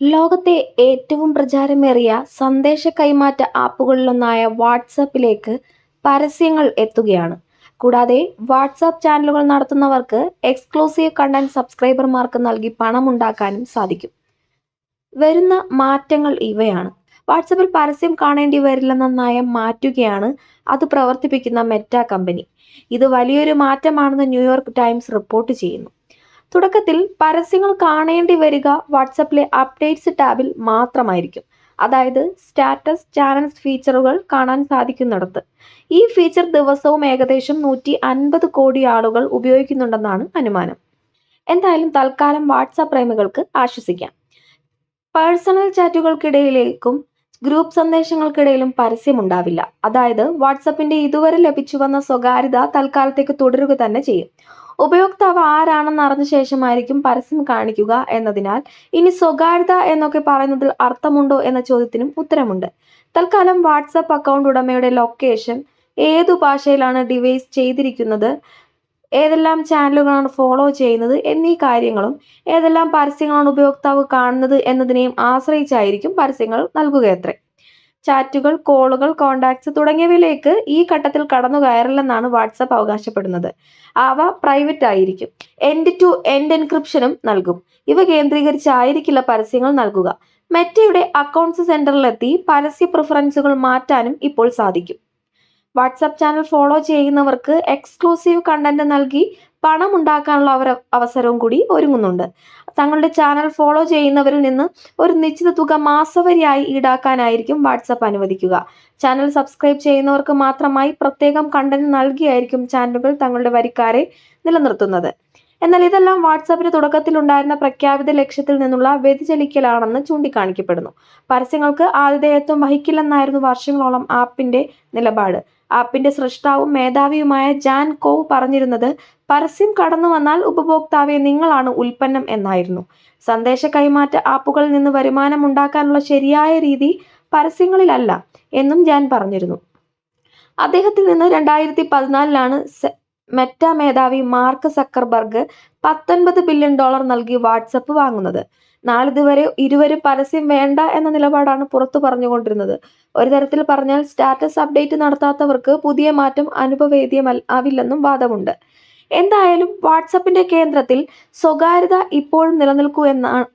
ലോകത്തെ ഏറ്റവും പ്രചാരമേറിയ സന്ദേശ കൈമാറ്റ ആപ്പുകളിലൊന്നായ വാട്സാപ്പിലേക്ക് പരസ്യങ്ങൾ എത്തുകയാണ്. കൂടാതെ വാട്സാപ്പ് ചാനലുകൾ നടത്തുന്നവർക്ക് എക്സ്ക്ലൂസീവ് കണ്ടന്റ് സബ്സ്ക്രൈബർമാർക്ക് നൽകി പണമുണ്ടാക്കാനും സാധിക്കും. വരുന്ന മാറ്റങ്ങൾ ഇവയാണ്. വാട്സാപ്പിൽ പരസ്യം കാണേണ്ടി വരില്ലെന്ന നയം മാറ്റുകയാണ് അത് പ്രവർത്തിപ്പിക്കുന്ന മെറ്റ കമ്പനി. ഇത് വലിയൊരു മാറ്റമാണെന്ന് ന്യൂയോർക്ക് ടൈംസ് റിപ്പോർട്ട് ചെയ്യുന്നു. തുടക്കത്തിൽ പരസ്യങ്ങൾ കാണേണ്ടി വരിക വാട്സപ്പിലെ അപ്ഡേറ്റ്സ് ടാബിൽ മാത്രമായിരിക്കും. അതായത് സ്റ്റാറ്റസ് ചാനൽസ് ഫീച്ചറുകൾ കാണാൻ സാധിക്കുന്നിടത്ത്. ഈ ഫീച്ചർ ദിവസവും ഏകദേശം നൂറ്റി അൻപത് കോടി ആളുകൾ ഉപയോഗിക്കുന്നുണ്ടെന്നാണ് അനുമാനം. എന്തായാലും തൽക്കാലം വാട്സാപ്പ് പ്രേമികൾക്ക് ആശ്വസിക്കാം. പേഴ്സണൽ ചാറ്റുകൾക്കിടയിലേക്കും ഗ്രൂപ്പ് സന്ദേശങ്ങൾക്കിടയിലും പരസ്യമുണ്ടാവില്ല. അതായത് വാട്സപ്പിന്റെ ഇതുവരെ ലഭിച്ചു വന്ന സ്വകാര്യത തൽക്കാലത്തേക്ക് തുടരുക തന്നെ ചെയ്യും. ഉപയോക്താവ് ആരാണെന്ന് അറിഞ്ഞ ശേഷമായിരിക്കും പരസ്യം കാണിക്കുക എന്നതിനാൽ ഇനി സ്വകാര്യത എന്നൊക്കെ പറയുന്നതിൽ അർത്ഥമുണ്ടോ എന്ന ചോദ്യത്തിനും ഉത്തരമുണ്ട്. തൽക്കാലം വാട്സപ്പ് അക്കൗണ്ട് ഉടമയുടെ ലൊക്കേഷൻ ഏതു ഭാഷയിലാണ് ഡിവൈസ് ചെയ്തിരിക്കുന്നത് ഏതെല്ലാം ചാനലുകളാണ് ഫോളോ ചെയ്യുന്നത് എന്നീ കാര്യങ്ങളും ഏതെല്ലാം പരസ്യങ്ങളാണ് ഉപയോക്താവ് കാണുന്നത് എന്നതിനെയും ആശ്രയിച്ചായിരിക്കും പരസ്യങ്ങൾ നൽകുകയത്രേ ചാറ്റുകൾ കോളുകൾ കോണ്ടാക്ട്സ് തുടങ്ങിയവയിലേക്ക് ഈ ഘട്ടത്തിൽ കടന്നു കയറില്ലെന്നാണ് വാട്സപ്പ് അവകാശപ്പെടുന്നത്. അവ പ്രൈവറ്റ് ആയിരിക്കും. എൻഡ് ടു എൻഡ് എൻക്രിപ്ഷനും നൽകും. ഇവ കേന്ദ്രീകരിച്ചായിരിക്കില്ല പരസ്യങ്ങൾ നൽകുക. മെറ്റയുടെ അക്കൗണ്ട്സ് സെന്ററിലെത്തി പരസ്യ പ്രിഫറൻസുകൾ മാറ്റാനും ഇപ്പോൾ സാധിക്കും. വാട്സാപ്പ് ചാനൽ ഫോളോ ചെയ്യുന്നവർക്ക് എക്സ്ക്ലൂസീവ് കണ്ടന്റ് നൽകി പണം ഉണ്ടാക്കാനുള്ള അവർ അവസരവും കൂടി ഒരുങ്ങുന്നുണ്ട്. തങ്ങളുടെ ചാനൽ ഫോളോ ചെയ്യുന്നവരിൽ നിന്ന് ഒരു നിശ്ചിത തുക മാസവരിയായി ഈടാക്കാനായിരിക്കും വാട്സപ്പ് അനുവദിക്കുക. ചാനൽ സബ്സ്ക്രൈബ് ചെയ്യുന്നവർക്ക് മാത്രമായി പ്രത്യേകം കണ്ടന്റ് നൽകിയായിരിക്കും ചാനലുകൾ തങ്ങളുടെ വരിക്കാരെ നിലനിർത്തുന്നത്. എന്നാൽ ഇതെല്ലാം വാട്സാപ്പിന് തുടക്കത്തിലുണ്ടായിരുന്ന പ്രഖ്യാപിത ലക്ഷ്യത്തിൽ നിന്നുള്ള വ്യതിചലിക്കലാണെന്ന് ചൂണ്ടിക്കാണിക്കപ്പെടുന്നു. പരസ്യങ്ങൾക്ക് ആതിഥേയത്വം വഹിക്കില്ലെന്നായിരുന്നു വർഷങ്ങളോളം ആപ്പിന്റെ നിലപാട്. ആപ്പിന്റെ സൃഷ്ടാവും മേധാവിയുമായ ജാൻ കോവ് പറഞ്ഞിരുന്നത് പരസ്യം കടന്നു വന്നാൽ ഉപഭോക്താവെ നിങ്ങളാണ് ഉൽപ്പന്നം എന്നായിരുന്നു. സന്ദേശ കൈമാറ്റ ആപ്പുകളിൽ നിന്ന് വരുമാനം ഉണ്ടാക്കാനുള്ള ശരിയായ രീതി പരസ്യങ്ങളിലല്ല എന്നും ജാൻ പറഞ്ഞിരുന്നു. അദ്ദേഹത്തിൽ നിന്ന് രണ്ടായിരത്തി പതിനാലിലാണ് മെറ്റ മേധാവി മാർക്ക് സക്കർബർഗ് പത്തൊൻപത് ബില്യൺ ഡോളർ നൽകി വാട്സപ്പ് വാങ്ങുന്നത്. നാളിതുവരെ ഇരുവരും പരസ്യം വേണ്ട എന്ന നിലപാടാണ് പുറത്തു പറഞ്ഞുകൊണ്ടിരുന്നത്. ഒരു തരത്തിൽ പറഞ്ഞാൽ സ്റ്റാറ്റസ് അപ്ഡേറ്റ് നടത്താത്തവർക്ക് പുതിയ മാറ്റം അനുഭവേദ്യമാവില്ലെന്നും വാദമുണ്ട്. എന്തായാലും വാട്സപ്പിന്റെ കേന്ദ്രത്തിൽ സ്വകാര്യത ഇപ്പോഴും നിലനിൽക്കൂ എന്നാണ്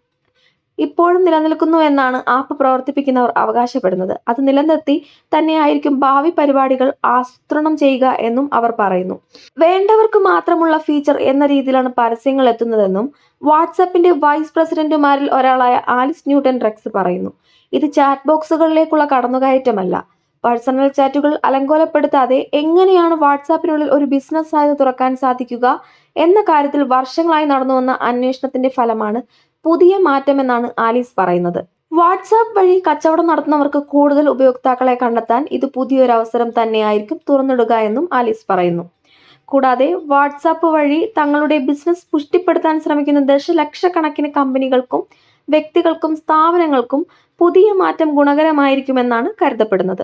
ഇപ്പോഴും നിലനിൽക്കുന്നു എന്നാണ് ആപ്പ് പ്രവർത്തിപ്പിക്കുന്നവർ അവകാശപ്പെടുന്നത്. അത് നിലനിർത്തി തന്നെയായിരിക്കും ഭാവി പരിപാടികൾ ആസൂത്രണം ചെയ്യുക എന്നും അവർ പറയുന്നു. വേണ്ടവർക്ക് മാത്രമുള്ള ഫീച്ചർ എന്ന രീതിയിലാണ് പരസ്യങ്ങൾ എത്തുന്നതെന്നും വാട്സപ്പിന്റെ വൈസ് പ്രസിഡന്റുമാരിൽ ഒരാളായ ആലിസ് ന്യൂട്ടൻ റെക്സ് പറയുന്നു. ഇത് ചാറ്റ് ബോക്സുകളിലേക്കുള്ള കടന്നുകയറ്റമല്ല. പേഴ്സണൽ ചാറ്റുകൾ അലങ്കോലപ്പെടുത്താതെ എങ്ങനെയാണ് വാട്സാപ്പിനുള്ളിൽ ഒരു ബിസിനസ് സാധ്യത തുറക്കാൻ സാധിക്കുക എന്ന കാര്യത്തിൽ വർഷങ്ങളായി നടന്നുവന്ന അന്വേഷണത്തിന്റെ ഫലമാണ് പുതിയ മാറ്റമെന്നാണ് ആലീസ് പറയുന്നത്. വാട്സാപ്പ് വഴി കച്ചവടം നടത്തുന്നവർക്ക് കൂടുതൽ ഉപയോക്താക്കളെ കണ്ടെത്താൻ ഇത് പുതിയൊരു അവസരം തന്നെയായിരിക്കും തുറന്നിടുക എന്നും ആലീസ് പറയുന്നു. കൂടാതെ വാട്സാപ്പ് വഴി തങ്ങളുടെ ബിസിനസ് പുഷ്ടിപ്പെടുത്താൻ ശ്രമിക്കുന്ന ദശലക്ഷക്കണക്കിന് കമ്പനികൾക്കും വ്യക്തികൾക്കും സ്ഥാപനങ്ങൾക്കും പുതിയ മാറ്റം ഗുണകരമായിരിക്കുമെന്നാണ് കരുതപ്പെടുന്നത്.